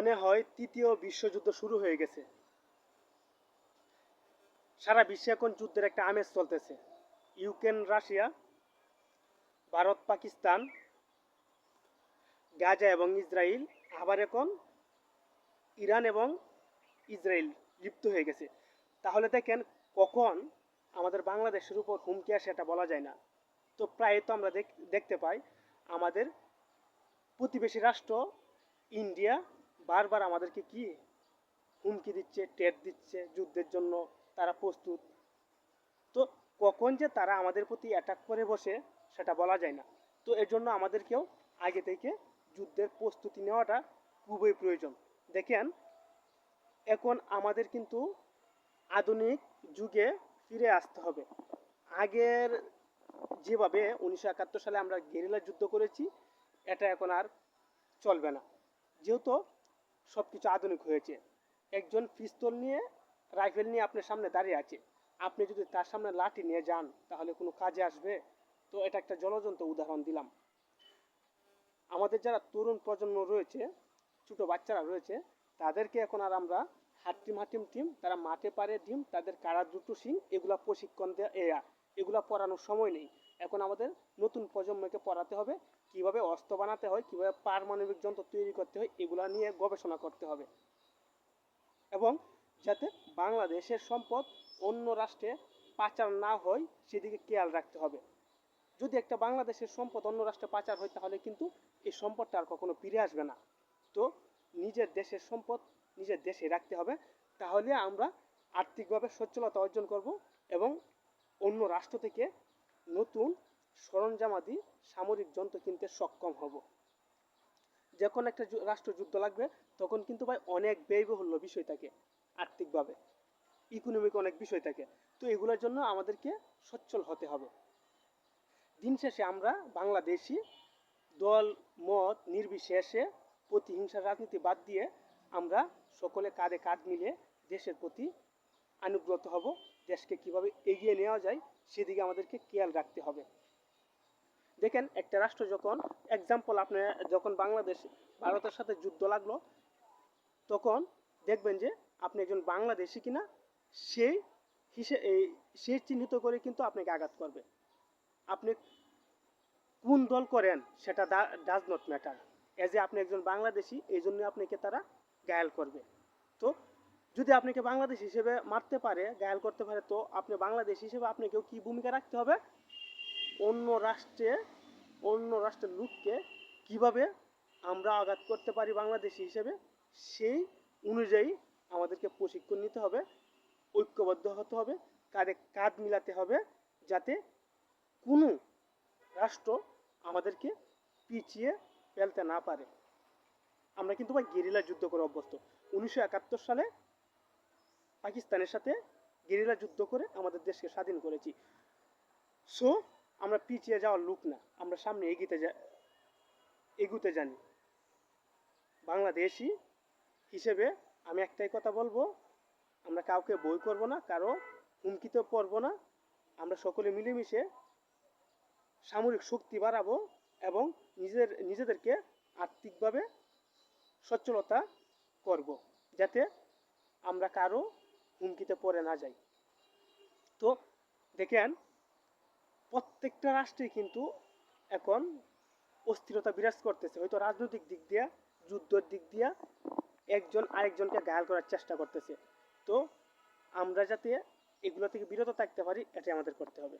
মনে হয় তৃতীয় বিশ্বযুদ্ধ শুরু হয়ে গেছে। সারা বিশ্বে এখন যুদ্ধের একটা আমেজ চলতেছে। Ukraine, Russia, Bharat, Pakistan, Gaza এবং ইসরায়েল আবার এখন ইরান এবং ইসরায়েল লিপ্ত হয়ে গেছে। তাহলে দেখেন কখন আমাদের বাংলাদেশের উপর হুমকি আসে এটা বলা যায় না। তো প্রায় তো আমরা দেখ- দেখতে পাই আমাদের প্রতিবেশী রাষ্ট্র ইন্ডিয়া বারবার আমাদেরকে কি হুমকি দিচ্ছে টেট দিচ্ছে যুদ্ধের জন্য, তারা প্রস্তুত? তো কখন যে তারা আমাদের প্রতি অ্যাটাক করে বসে, সেটা বলা যায় না। তো এর জন্য আমাদেরকেও আগে থেকে যুদ্ধের প্রস্তুতি নেওয়াটা খুবই প্রয়োজন। দেখেন, এখন আমাদের কিন্তু আধুনিক যুগে ফিরে আসতে হবে। আগের যেভাবে উনিশশো একাত্তর সালে আমরা গেরিলা যুদ্ধ করেছি, এটা এখন আর চলবে না। যেহেতু সব কিছু আধুনিক হয়েছে। একজন পিস্তল নিয়ে, রাইফেল নিয়ে আপনার সামনে দাঁড়িয়ে আছে। আপনি যদি তার সামনে লাঠি নিয়ে যান, তাহলে কোনো কাজে আসবে? তো এটা একটা জলজন্ত উদাহরণ দিলাম। আমাদের যারা তরুণ প্রজন্ম রয়েছে, ছোটো বাচ্চারা রয়েছে, তাদেরকে এখন আর আমরা হাট্টিম হাট্টিম টিম, তারা মাঠে পারে ডিম, তাদের কারা দুটো সিং এগুলা প্রশিক্ষণ দেওয়া এগুলা পড়ানোর সময় নেই। এখন আমাদের নতুন প্রজন্মকে পড়াতে হবে, কীভাবে অস্ত্র বানাতে হয়, কীভাবে পারমাণবিক যন্ত্র তৈরি করতে হয়, এগুলো নিয়ে গবেষণা করতে হবে। এবং যাতে বাংলাদেশের সম্পদ অন্য রাষ্ট্রে পাচার না হয়, সেদিকে খেয়াল রাখতে হবে। যদি একটা বাংলাদেশের সম্পদ অন্য রাষ্ট্রে পাচার হয়, তাহলে কিন্তু এই সম্পদটা আর কখনো ফিরে আসবে না। তো নিজের দেশের সম্পদ নিজের দেশে রাখতে হবে, তাহলে আমরা আর্থিকভাবে সচ্ছলতা অর্জন করব এবং অন্য রাষ্ট্র থেকে নতুন সরঞ্জামাদি সামরিক যন্ত্র কিনতে সক্ষম হব। যখন একটা যু- রাষ্ট্র যুদ্ধ লাগবে, তখন কিন্তু ভাই অনেক ব্যয়বহুল্য বিষয় থাকে আর্থিকভাবে। ইকোনমিক অনেক বিষয় থাকে। তো এগুলোর জন্য আমাদেরকে সচ্ছল হতে হবে। দিন শেষে আমরা বাংলাদেশি দল, মত নির্বিশেষে প্রতিহিংসার রাজনীতি বাদ দিয়ে আমরা সকলে কাঁধে কাঁধ মিলে দেশের প্রতি আনুগ্রত হব, দেশকে কীভাবে এগিয়ে নেওয়া যায় সেদিকে আমাদেরকে খেয়াল রাখতে হবে। দেখেন, একটা রাষ্ট্র যখন এক্সাম্পল আপনার, যখন বাংলাদেশ ভারতের সাথে যুদ্ধ লাগল, তখন দেখবেন যে আপনি একজন বাংলাদেশি কিনা সেই হিসে সে চিহ্নিত করে কিন্তু আপনাকে আঘাত করবে। আপনি কোন দল করেন, সেটা does not matter as a আপনি একজন বাংলাদেশি, এই জন্য আপনাকে তারা গায়াল করবে। তো যদি আপনাকে বাংলাদেশ হিসেবে মারতে পারে গায়াল করতে পারে, তো আপনি বাংলাদেশ হিসেবে আপনাকেও কি ভূমিকা রাখতে হবে? অন্য রাষ্ট্রে, অন্য রাষ্ট্রের লোককে কীভাবে আমরা আঘাত করতে পারি বাংলাদেশি হিসেবে, সেই অনুযায়ী আমাদেরকে প্রশিক্ষণ নিতে হবে, ঐক্যবদ্ধ হতে হবে, কাঁধে কাঁধ মিলাতে হবে, যাতে কোনো রাষ্ট্র আমাদেরকে পিছিয়ে ফেলতে না পারে। আমরা কিন্তু ভাই গেরিলা যুদ্ধ করে অভ্যস্ত। উনিশশো একাত্তর সালে পাকিস্তানের সাথে গেরিলা যুদ্ধ করে আমাদের দেশকে স্বাধীন করেছি। সো আমরা পিছিয়ে যাওয়ার লোক না, আমরা সামনে এগিতে যা এগুতে জানি। বাংলাদেশি হিসেবে আমি একটাই কথা বলব, আমরা কাউকে বই করব না, কারও হুমকিতেও পড়ব না, আমরা সকলে মিলেমিশে সামরিক শক্তি বাড়াবো এবং নিজের, নিজেদেরকে আর্থিকভাবে সচ্ছলতা করব, যাতে আমরা কারও হুমকিতে পড়ে না যায় তো দেখেন, প্রত্যেকটা রাষ্ট্রে কিন্তু এখন অস্থিরতা বিরাজ করতেছে। হয়তো রাজনৈতিক দিক দিয়ে, যুদ্ধের দিক দিয়ে একজন আরেকজনকে ঘায়াল করার চেষ্টা করতেছে। তো আমরা যাতে এগুলো থেকে বিরত থাকতে পারি, এটাই আমাদের করতে হবে।